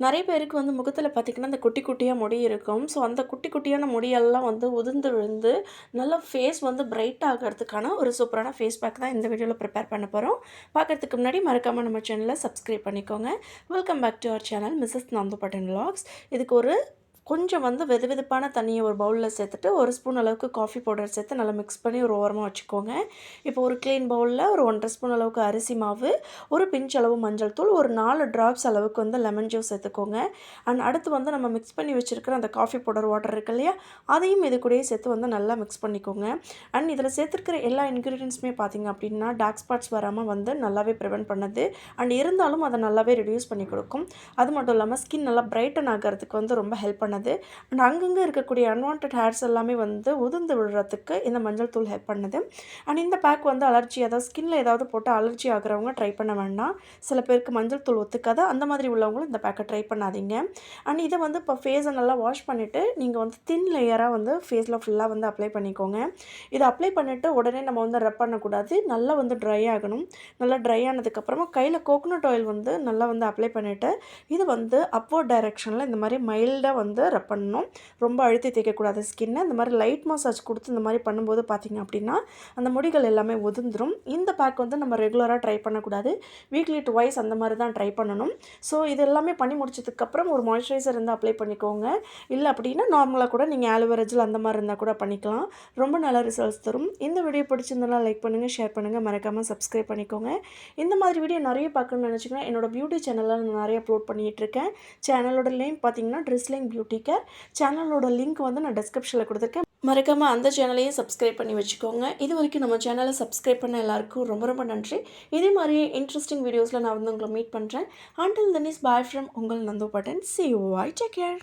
நிறைய பேருக்கு வந்து முகத்தில் பார்த்திங்கன்னா அந்த குட்டி குட்டியாக முடி இருக்கும். ஸோ அந்த குட்டி குட்டியான முடியெல்லாம் வந்து உதிர்ந்து விழுந்து நல்லா ஃபேஸ் வந்து பிரைட் ஆகிறதுக்கான ஒரு சூப்பரான ஃபேஸ் பேக் தான் இந்த வீடியோவில் ப்ரிப்பேர் பண்ண போகிறோம் பார்க்குறதுக்கு முன்னாடி மறக்காமல் நம்ம சேனலை சப்ஸ்கிரைப் பண்ணிக்கோங்க. Welcome back to our channel Mrs Nandu button vlogs இதுக்கு ஒரு கொஞ்சம் வந்து வெது வெதுப்பான தண்ணியை ஒரு பவுலில் சேர்த்துட்டு ஒரு ஸ்பூன் அளவுக்கு காஃபி பவுடர் சேர்த்து நல்லா மிக்ஸ் பண்ணி ஒரு ஓரமாக வச்சுக்கோங்க. இப்போ ஒரு க்ளீன் பவுலில் ஒரு ஒன்றரை ஸ்பூன் அளவுக்கு அரிசி மாவு ஒரு பிஞ்ச் அளவு மஞ்சள் தூள் ஒரு நாலு ட்ராப்ஸ் அளவுக்கு வந்து லெமன் ஜூஸ் சேர்த்துக்கோங்க. அண்ட் அடுத்து வந்து நம்ம மிக்ஸ் பண்ணி வச்சுருக்கிற அந்த காஃபி பவுடர் வாட்டர் இருக்கு இல்லையா அதையும் இது கூடயே சேர்த்து வந்து நல்லா மிக்ஸ் பண்ணிக்கோங்க. அண்ட் இதில் சேர்த்துருக்கிற எல்லா இன்க்ரீடியன்ஸுமே பார்த்திங்க அப்படின்னா டார்க் ஸ்பாட்ஸ் வராமல் வந்து நல்லாவே ப்ரிவெண்ட் பண்ணுது. அண்ட் இருந்தாலும் அதை நல்லாவே ரிடியூஸ் பண்ணி கொடுக்கும். அது மட்டும் இல்லாமல் ஸ்கின் நல்லா பிரைட்டன் ஆகிறதுக்கு வந்து ரொம்ப ஹெல்ப் பண்ணுது பண்ணுது. அண்ட் அங்கங்கே இருக்கக்கூடிய அன்வான்ட் ஹேர்ஸ் எல்லாமே வந்து உதிர்ந்து விழுறதுக்கு இந்த மஞ்சள் தூள் ஹெல்ப் பண்ணுது. அண்ட் இந்த பேக் வந்து அலர்ஜி அதாவது ஸ்கின்ல ஏதாவது போட்டு அலர்ஜி ஆகிறவங்க ட்ரை பண்ண வேண்டாம். சில பேருக்கு மஞ்சள் தூள் ஒத்துக்காது. அந்த மாதிரி உள்ளவங்களும் இந்த பேக்கை ட்ரை பண்ணாதீங்க. அண்ட் இதை வந்து இப்போ ஃபேஸை நல்லா வாஷ் பண்ணிவிட்டு நீங்கள் வந்து தின் லேயராக வந்து ஃபேஸில் ஃபுல்லாக வந்து அப்ளை பண்ணிக்கோங்க. இதை அப்ளை பண்ணிவிட்டு உடனே நம்ம வந்து ரப் பண்ணக்கூடாது. நல்லா வந்து ட்ரை ஆகணும். நல்லா ட்ரை ஆனதுக்கப்புறமா கையில் கோகோனட் ஆயில் வந்து நல்லா வந்து அப்ளை பண்ணிவிட்டு இது வந்து அப்வர்ட் டைரெக்ஷனில் இந்த மாதிரி மைல்டாக வந்து ரப் பண்ணணும். ரொம்ப அழுத்தி தேய்க்கக்கூடாது ஸ்கின்னை இந்த மாதிரி லைட் மசாஜ் கொடுத்து இந்த மாதிரி பண்ணும்போது பார்த்திங்க அப்படின்னா அந்த முடிகள் எல்லாமே உதிர்ந்துடும் இந்த பேக் வந்து நம்ம ரெகுலராக ட்ரை பண்ணக்கூடாது. வீக்லி டுவைஸ் அந்த மாதிரி தான் ட்ரை பண்ணணும். ஸோ இது எல்லாமே பண்ணி முடிச்சதுக்கப்புறம் ஒரு மாய்ஸ்சரைசர் இருந்தால் அப்ளை பண்ணிக்கோங்க. இல்லை அப்படின்னா நார்மலாக கூட நீங்கள் ஆலுவரேஜில் அந்த மாதிரி இருந்தால் கூட பண்ணிக்கலாம். ரொம்ப நல்ல ரிசல்ட்ஸ் தரும். இந்த வீடியோ பிடிச்சிருந்தாலும் லைக் பண்ணுங்கள் ஷேர் பண்ணுங்கள் மறக்காமல் சப்ஸ்கிரைப் பண்ணிக்கோங்க. இந்த மாதிரி வீடியோ நிறைய பார்க்கணும்னு நினச்சிங்கன்னா என்னோடய பியூட்டி சேனலில் நான் நிறைய அப்லோட் பண்ணிகிட்ருக்கேன் சேனலோட நேம் பார்த்தீங்கன்னா ட்ரெஸ்லிங் பியூட்டி கேர் சேனலோட லிங்க் வந்து நான் டிஸ்கிரிப்ஷனில் கொடுத்துருக்கேன். மறக்காமல் அந்த சேனலையும் சப்ஸ்கிரைப் பண்ணி வச்சுக்கோங்க. இது வரைக்கும் நம்ம சேனலை சப்ஸ்கிரைப் பண்ண எல்லாருக்கும் ரொம்ப ரொம்ப நன்றி. இதே மாதிரி இன்ட்ரெஸ்டிங் வீடியோஸில் நான் வந்து உங்களை மீட் பண்ணுறேன் until then is bye from உங்கள் Nandu button see you I take care